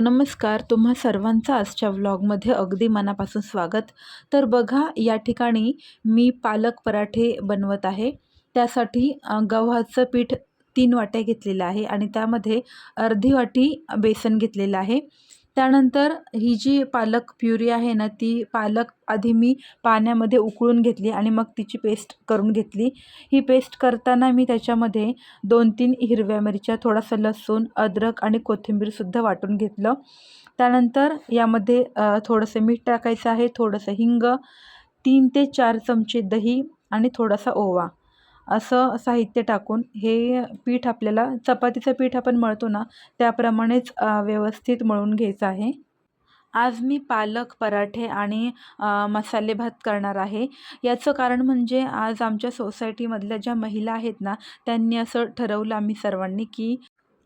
नमस्कार तुम्हा सर्वांचं आजच्या व्लॉगमध्ये अगदी मनापासून स्वागत. तर बघा या ठिकाणी मी पालक पराठे बनवत आहे. त्यासाठी गव्हाचं पीठ तीन वाट्या घेतलेलं आहे आणि त्यामध्ये अर्धी वाटी बेसन घेतलेलं आहे. त्यानंतर ही जी पालक प्युरी आहे ना ती पालक आधी मी पाण्यामध्ये उकळून घेतली आणि मग तिची पेस्ट करून घेतली. ही पेस्ट करताना मी त्याच्यामध्ये दोन तीन हिरव्या मिरच्या थोडासा लसूण अद्रक आणि कोथिंबीरसुद्धा वाटून घेतलं. त्यानंतर यामध्ये थोडंसं मीठ टाकायचं आहे थोडंसं हिंग तीन ते चार चमचे दही आणि थोडासा ओवा. असं साहित्य टाकून हे पीठ आपल्याला चपातीचं पीठ आपण मळतो ना त्याप्रमाणेच व्यवस्थित मळून घ्यायचं आहे. आज मी पालक पराठे आणि मसाले भात करणार आहे. याचं कारण म्हणजे आज आमच्या सोसायटीमधल्या ज्या महिला आहेत ना त्यांनी असं ठरवलं आम्ही सर्वांनी की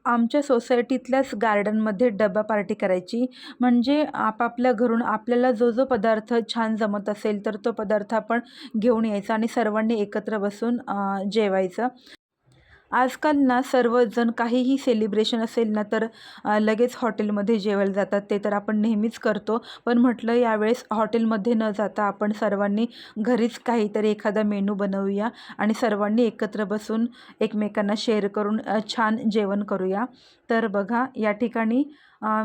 आमच्या सोसायटीतल्याच गार्डनमध्ये डबा पार्टी करायची. म्हणजे आपापल्या घरून आपल्याला जो जो पदार्थ छान जमत असेल तर तो पदार्थ आपण घेऊन यायचा आणि सर्वांनी एकत्र बसून जेवायचं. आजकाल ना सर्वजण काहीही सेलिब्रेशन असेल ना तर लगेच हॉटेलमध्ये जेवायला जातात. ते तर आपण नेहमीच करतो. पण म्हटलं यावेळेस हॉटेलमध्ये न जाता आपण सर्वांनी घरीच काहीतरी एखादा मेनू बनवूया आणि सर्वांनी एकत्र बसून एकमेकांना शेअर करून छान जेवण करूया. तर बघा या ठिकाणी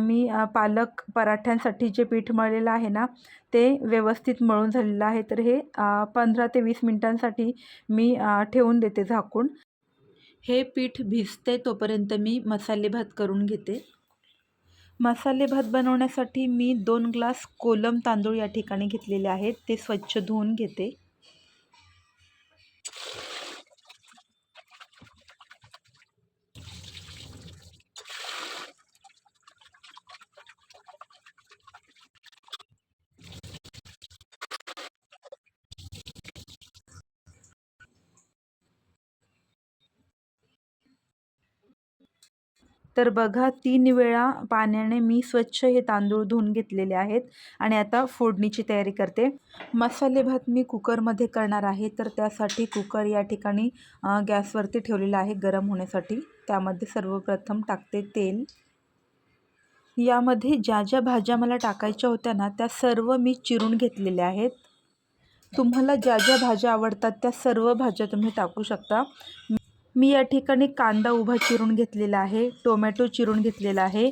मी पालक पराठ्यांसाठी जे पीठ मळलेलं आहे ना ते व्यवस्थित मळून झालेलं आहे. तर हे पंधरा ते वीस मिनटांसाठी मी ठेवून देते झाकून. हे पीठ भिजते तोपर्यंत मी मसाले भात करून घेते. मसाले भात बनवण्यासाठी मी दोन ग्लास कोलम तांदूळ या ठिकाणी घेतलेले आहेत. ते स्वच्छ धुवून घेते. तर बघा तीन वेळा पाण्याने मी स्वच्छ हे तांदूळ धुवून घेतलेले आहेत आणि आता फोडणीची तयारी करते. मसाले भात मी कुकरमध्ये करणार आहे तर त्यासाठी कुकर या ठिकाणी गॅसवरती ठेवलेला आहे गरम होण्यासाठी. त्यामध्ये सर्वप्रथम टाकते तेल. यामध्ये ज्या ज्या भाज्या मला टाकायच्या होत्या ना त्या सर्व मी चिरून घेतलेल्या आहेत. तुम्हाला ज्या ज्या भाज्या आवडतात त्या सर्व भाज्या तुम्ही टाकू शकता. मी या ठिकाणी कांदा उभा चिरून घेतलेला आहे टोमॅटो चिरून घेतलेला आहे.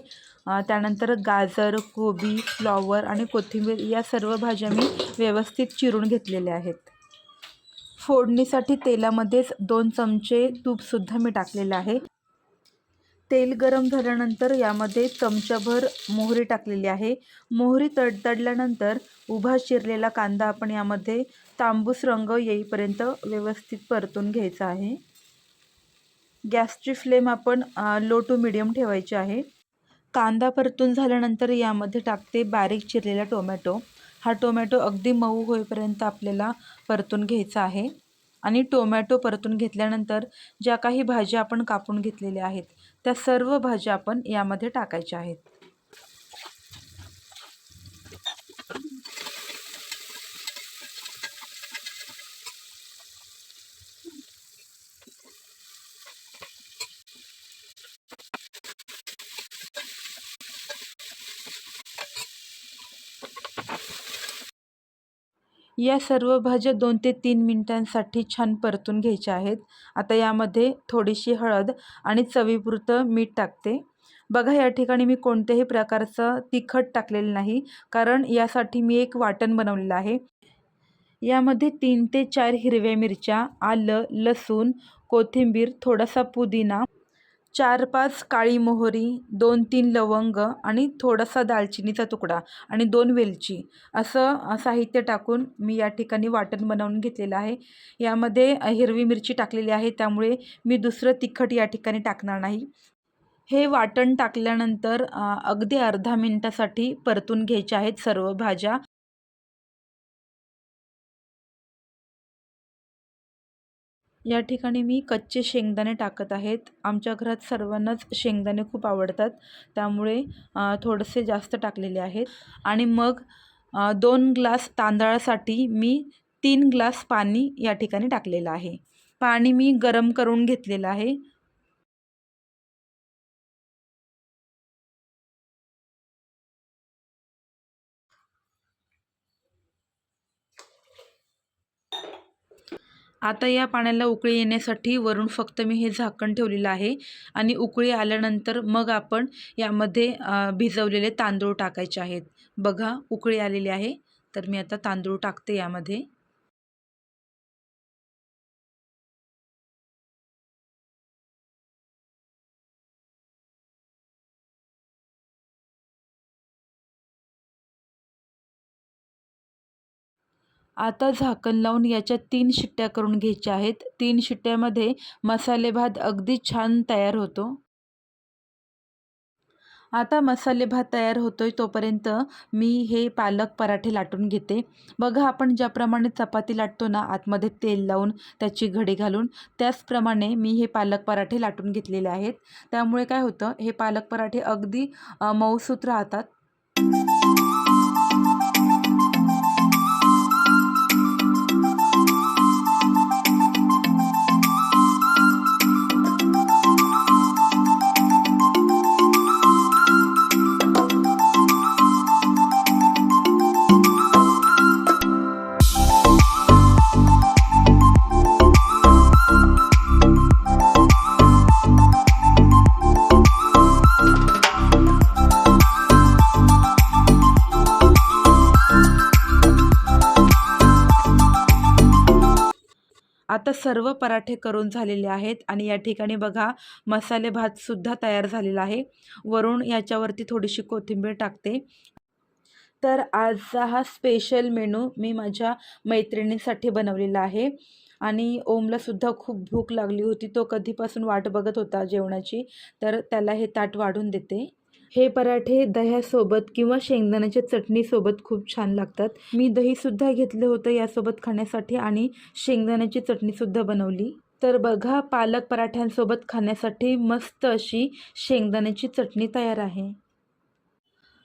त्यानंतर गाजर कोबी फ्लॉवर आणि कोथिंबीर या सर्व भाज्या मी व्यवस्थित चिरून घेतलेल्या आहेत. फोडणीसाठी तेलामध्येच दोन चमचे तूपसुद्धा मी टाकलेलं आहे. तेल गरम झाल्यानंतर यामध्ये चमचाभर मोहरी टाकलेली आहे. मोहरी तडतडल्यानंतर उभा चिरलेला कांदा आपण यामध्ये तांबूस रंग येईपर्यंत व्यवस्थित परतून घ्यायचा आहे. गॅसची फ्लेम आपण लो टू मिडियम ठेवायची आहे. कांदा परतून झाल्यानंतर यामध्ये टाकते बारीक चिरलेला टोमॅटो. हा टोमॅटो अगदी मऊ होईपर्यंत आपल्याला परतून घ्यायचा आहे. आणि टोमॅटो परतून घेतल्यानंतर ज्या काही भाज्या आपण कापून घेतलेल्या आहेत त्या सर्व भाज्या आपण यामध्ये टाकायच्या आहेत. या सर्व भाज्या दोन ते तीन मिनटांसाठी छान परतून घ्यायच्या आहेत. आता यामध्ये थोडीशी हळद आणि चवीपुरतं मीठ टाकते. बघा या ठिकाणी मी कोणत्याही प्रकारचं तिखट टाकलेलं नाही कारण यासाठी मी एक वाटण बनवलेलं आहे. यामध्ये तीन ते चार हिरव्या मिरच्या आलं लसूण कोथिंबीर थोडासा पुदिना चार पाच काळी मोहरी दोन तीन लवंग आणि थोडासा दालचिनीचा तुकडा आणि दोन वेलची असं साहित्य टाकून मी या ठिकाणी वाटण बनवून घेतलेलं आहे. यामध्ये हिरवी मिरची टाकलेली आहे त्यामुळे मी दुसरं तिखट या ठिकाणी टाकणार नाही. हे वाटण टाकल्यानंतर अगदी अर्धा मिनटासाठी परतून घ्यायच्या आहेत सर्व भाज्या. या ठिकाणी मी कच्चे शेंगदाणे टाकत आहेत. आमच्या घरात सर्वांनाच शेंगदाणे खूप आवडतात. त्यामुळे थोडेसे जास्त टाकलेले आहेत. आणि मग दोन ग्लास तांदळासाठी मी तीन ग्लास पाणी या ठिकाणी टाकलेलं आहे. पाणी मी गरम करून घेतलेलं आहे. आता या पाण्याला उकळी येण्यासाठी वरून फक्त मी हे झाकण ठेवलेलं आहे आणि उकळी आल्यानंतर मग आपण यामध्ये भिजवलेले तांदूळ टाकायचे आहेत. बघा उकळी आलेली आहे. तर मी आता तांदूळ टाकते यामध्ये. आता झाकण लावून याच्या तीन शिट्ट्या करून घ्यायच्या आहेत. तीन शिट्ट्यामध्ये मसाले भात अगदी छान तयार होतो. आता मसाले भात तयार होतोय तोपर्यंत मी हे पालक पराठे लाटून घेते. बघा आपण ज्याप्रमाणे चपाती लाटतो ना आतमध्ये तेल लावून त्याची घडी घालून त्याचप्रमाणे मी हे पालक पराठे लाटून घेतलेले आहेत. त्यामुळे काय होतं हे पालक पराठे अगदी मऊसूत राहतात. आता सर्व पराठे करून झालेले आहेत आणि या ठिकाणी बघा मसाले भातसुद्धा तयार झालेला आहे. वरून याच्यावरती थोडीशी कोथिंबीर टाकते. तर आजचा हा स्पेशल मेनू मी माझ्या मैत्रिणीसाठी बनवलेला आहे. आणि ओमलासुद्धा खूप भूक लागली होती. तो कधीपासून वाट बघत होता जेवणाची. तर त्याला हे ताट वाढून देते. हे पराठे दह्यासोबत किंवा शेंगदाण्याच्या चटणीसोबत खूप छान लागतात. मी दहीसुद्धा घेतलं होतं यासोबत खाण्यासाठी आणि शेंगदाण्याची चटणीसुद्धा बनवली. तर बघा पालक पराठ्यांसोबत खाण्यासाठी मस्त अशी शेंगदाण्याची चटणी तयार आहे.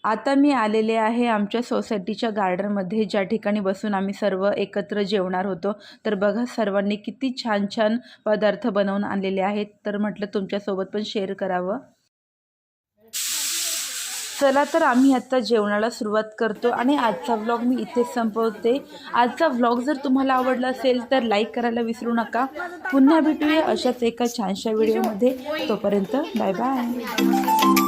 आता मी आलेले आहे आमच्या सोसायटीच्या गार्डनमध्ये ज्या ठिकाणी बसून आम्ही सर्व एकत्र जेवणार होतो. तर बघा सर्वांनी किती छान छान पदार्थ बनवून आणलेले आहेत. तर म्हटलं तुमच्यासोबत पण शेअर करावं. चला तर आम्ही आत्ता जेवणाला सुरुवात करतो आणि आजचा व्लॉग मी इथेच संपवते. आजचा व्लॉग जर तुम्हाला आवडला असेल तर लाईक करायला विसरू नका. पुन्हा भेटूया अशाच एका छानशा व्हिडिओमध्ये तोपर्यंत बाय बाय